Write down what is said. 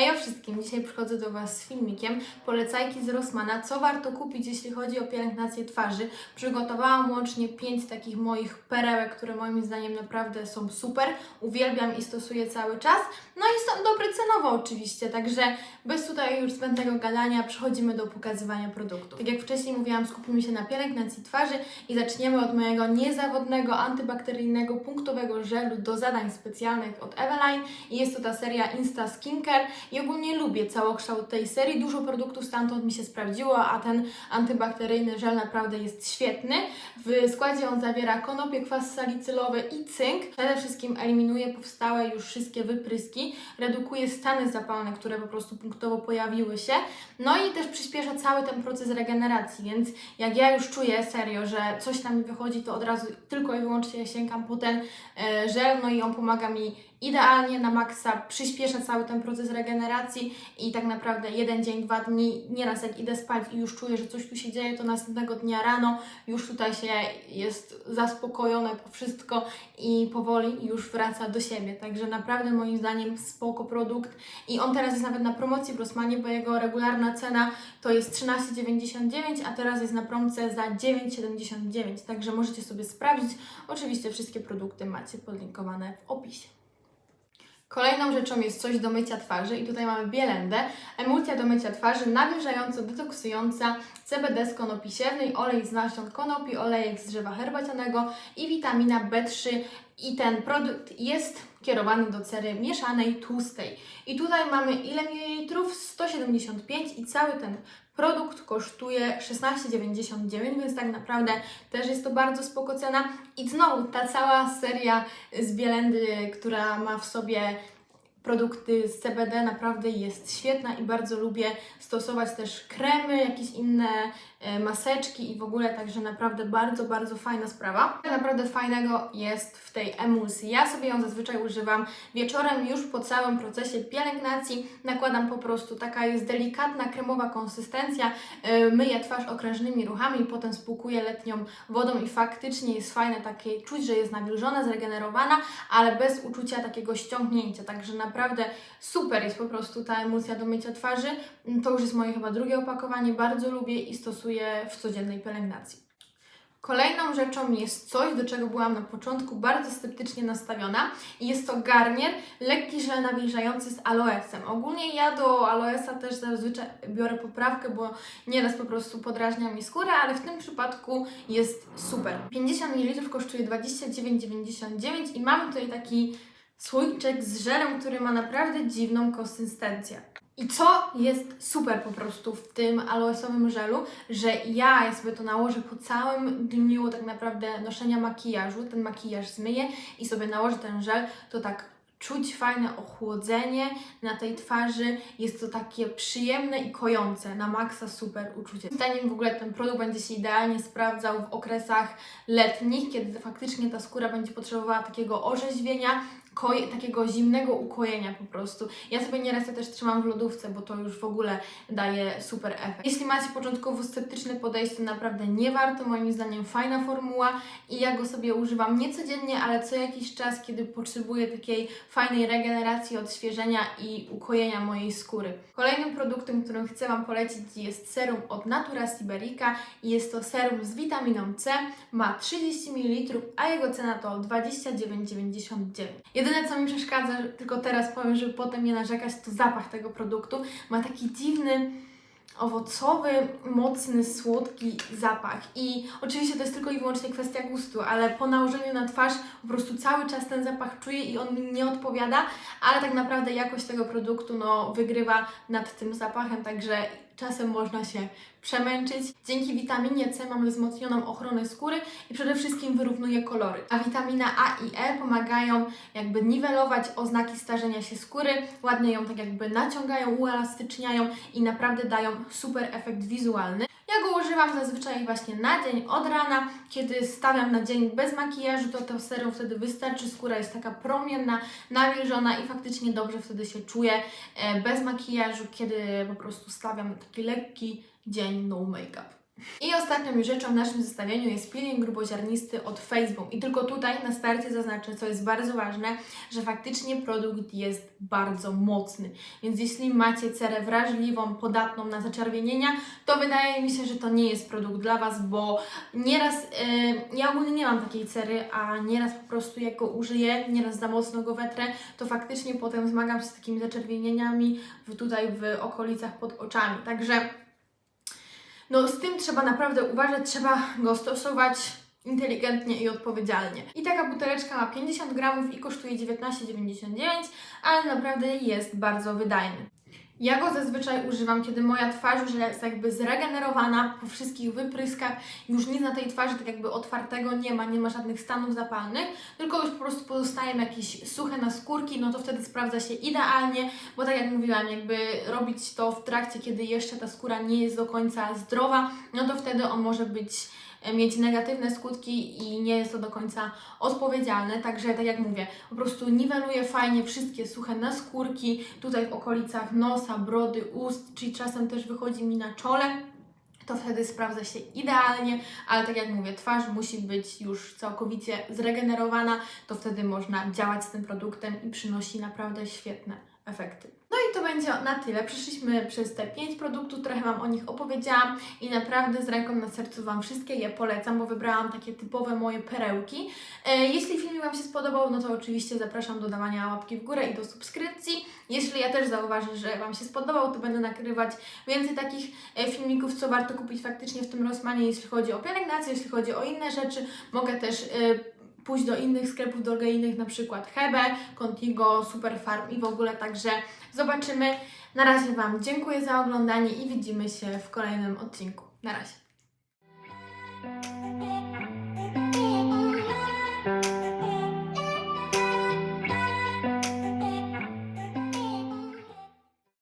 Hej o wszystkim, dzisiaj przychodzę do Was z filmikiem polecajki z Rossmana, co warto kupić jeśli chodzi o pielęgnację twarzy. Przygotowałam łącznie 5 takich moich perełek, które moim zdaniem naprawdę są super, uwielbiam i stosuję cały czas. No i są dobre cenowo oczywiście, także bez tutaj już zbędnego gadania przechodzimy do pokazywania produktów. Tak jak wcześniej mówiłam, skupimy się na pielęgnacji twarzy i zaczniemy od mojego niezawodnego, antybakteryjnego, punktowego żelu do zadań specjalnych od Eveline i jest to ta seria Insta Skincare i ogólnie lubię całokształt tej serii. Dużo produktów stamtąd mi się sprawdziło, a ten antybakteryjny żel naprawdę jest świetny. W składzie on zawiera konopie, kwas salicylowy i cynk. Przede wszystkim eliminuje powstałe już wszystkie wypryski, redukuje stany zapalne, które po prostu punktowo pojawiły się, no i też przyspiesza cały ten proces regeneracji, więc jak ja już czuję serio, że coś tam mi wychodzi, to od razu tylko i wyłącznie sięgam po ten e, żel, no i on pomaga mi idealnie na maksa, przyspiesza cały ten proces regeneracji i tak naprawdę jeden dzień, dwa dni, nieraz jak idę spać i już czuję, że coś tu się dzieje, to następnego dnia rano już tutaj się jest zaspokojone po wszystko i powoli już wraca do siebie. Także naprawdę moim zdaniem spoko produkt i on teraz jest nawet na promocji w Rossmanie, bo jego regularna cena to jest 13,99, a teraz jest na promce za 9,79, także możecie sobie sprawdzić. Oczywiście wszystkie produkty macie podlinkowane w opisie. Kolejną rzeczą jest coś do mycia twarzy i tutaj mamy bielendę, emulsja do mycia twarzy nawilżająco, detoksująca, CBD z konopi siewnej, olej z nasion konopi, olejek z drzewa herbacianego i witamina B3 i ten produkt jest kierowany do cery mieszanej, tłustej. I tutaj mamy ile mililitrów? 175 i cały ten produkt kosztuje 16,99, więc tak naprawdę też jest to bardzo spoko cena. I znowu ta cała seria z Bielendy, która ma w sobie produkty z CBD naprawdę jest świetna i bardzo lubię stosować też kremy, jakieś inne e, maseczki i w ogóle, także naprawdę bardzo, bardzo fajna sprawa. Naprawdę fajnego jest w tej emulsji. Ja sobie ją zazwyczaj używam wieczorem już po całym procesie pielęgnacji. Nakładam po prostu, taka jest delikatna, kremowa konsystencja, e, myję twarz okrężnymi ruchami, potem spłukuję letnią wodą i faktycznie jest fajne takie, czuć, że jest nawilżona, zregenerowana, ale bez uczucia takiego ściągnięcia, także naprawdę super jest po prostu ta emulsja do mycia twarzy. To już jest moje chyba drugie opakowanie, bardzo lubię i stosuję w codziennej pielęgnacji. Kolejną rzeczą jest coś, do czego byłam na początku bardzo sceptycznie nastawiona i jest to garnier, lekki żel nawilżający z aloesem. Ogólnie ja do aloesa też zazwyczaj biorę poprawkę, bo nieraz po prostu podrażnia mi skórę, ale w tym przypadku jest super. 50 ml kosztuje 29,99 i mamy tutaj taki słoiczek z żelem, który ma naprawdę dziwną konsystencję. I co jest super po prostu w tym aloesowym żelu, że ja, sobie to nałożę po całym dniu tak naprawdę noszenia makijażu, ten makijaż zmyję i sobie nałożę ten żel, to tak czuć fajne ochłodzenie na tej twarzy. Jest to takie przyjemne i kojące, na maksa super uczucie. Zdaniem w ogóle ten produkt będzie się idealnie sprawdzał w okresach letnich, kiedy faktycznie ta skóra będzie potrzebowała takiego orzeźwienia, takiego zimnego ukojenia po prostu. Ja sobie nieraz to też trzymam w lodówce, bo to już w ogóle daje super efekt. Jeśli macie początkowo sceptyczne podejście, naprawdę nie warto, moim zdaniem fajna formuła i ja go sobie używam nie codziennie, ale co jakiś czas, kiedy potrzebuję takiej fajnej regeneracji, odświeżenia i ukojenia mojej skóry. Kolejnym produktem, którym chcę Wam polecić jest serum od Natura Siberica i jest to serum z witaminą C, ma 30 ml, a jego cena to 29,99. Jedyne co mi przeszkadza, tylko teraz powiem, żeby potem nie narzekać, to zapach tego produktu. Ma taki dziwny, owocowy, mocny, słodki zapach. I oczywiście to jest tylko i wyłącznie kwestia gustu, ale po nałożeniu na twarz po prostu cały czas ten zapach czuję i on mi nie odpowiada, ale tak naprawdę jakość tego produktu no, wygrywa nad tym zapachem, także czasem można się przemęczyć. Dzięki witaminie C mamy wzmocnioną ochronę skóry i przede wszystkim wyrównuje kolory. A witamina A i E pomagają jakby niwelować oznaki starzenia się skóry, ładnie ją tak jakby naciągają, uelastyczniają i naprawdę dają super efekt wizualny. Ja go używam zazwyczaj właśnie na dzień od rana. Kiedy stawiam na dzień bez makijażu, to to serum wtedy wystarczy. Skóra jest taka promienna, nawilżona i faktycznie dobrze wtedy się czuję e, bez makijażu, kiedy po prostu stawiam taki lekki dzień no make-up. I ostatnią rzeczą w naszym zestawieniu jest peeling gruboziarnisty od Facebook. I tylko tutaj na starcie zaznaczę, co jest bardzo ważne, że faktycznie produkt jest bardzo mocny. Więc jeśli macie cerę wrażliwą, podatną na zaczerwienienia, to wydaje mi się, że to nie jest produkt dla Was, bo nieraz, yy, ja ogólnie nie mam takiej cery, a nieraz po prostu jak go użyję, nieraz za mocno go wetrę, to faktycznie potem zmagam się z takimi zaczerwienieniami w, tutaj w okolicach pod oczami. Także no z tym trzeba naprawdę uważać, trzeba go stosować inteligentnie i odpowiedzialnie. I taka buteleczka ma 50 gramów i kosztuje 19,99, ale naprawdę jest bardzo wydajny. Ja go zazwyczaj używam, kiedy moja twarz już jest jakby zregenerowana po wszystkich wypryskach, już nic na tej twarzy tak jakby otwartego nie ma, nie ma żadnych stanów zapalnych, tylko już po prostu pozostają jakieś suche naskórki, no to wtedy sprawdza się idealnie, bo tak jak mówiłam, jakby robić to w trakcie, kiedy jeszcze ta skóra nie jest do końca zdrowa, no to wtedy on może być mieć negatywne skutki i nie jest to do końca odpowiedzialne. Także tak jak mówię, po prostu niweluje fajnie wszystkie suche naskórki tutaj w okolicach nosa, brody, ust, czyli czasem też wychodzi mi na czole. To wtedy sprawdza się idealnie, ale tak jak mówię, twarz musi być już całkowicie zregenerowana, to wtedy można działać z tym produktem i przynosi naprawdę świetne efekty. No i to będzie na tyle. Przeszliśmy przez te 5 produktów, trochę Wam o nich opowiedziałam i naprawdę z ręką na sercu Wam wszystkie je polecam, bo wybrałam takie typowe moje perełki. E, jeśli filmik Wam się spodobał, no to oczywiście zapraszam do dawania łapki w górę i do subskrypcji. Jeśli ja też zauważę, że Wam się spodobał, to będę nagrywać więcej takich e, filmików, co warto kupić faktycznie w tym Rossmanie, jeśli chodzi o pielęgnację, jeśli chodzi o inne rzeczy. Mogę też e, pójść do innych sklepów drogeryjnych, na przykład Hebe, Contigo, Superfarm i w ogóle, także zobaczymy. Na razie Wam dziękuję za oglądanie i widzimy się w kolejnym odcinku. Na razie.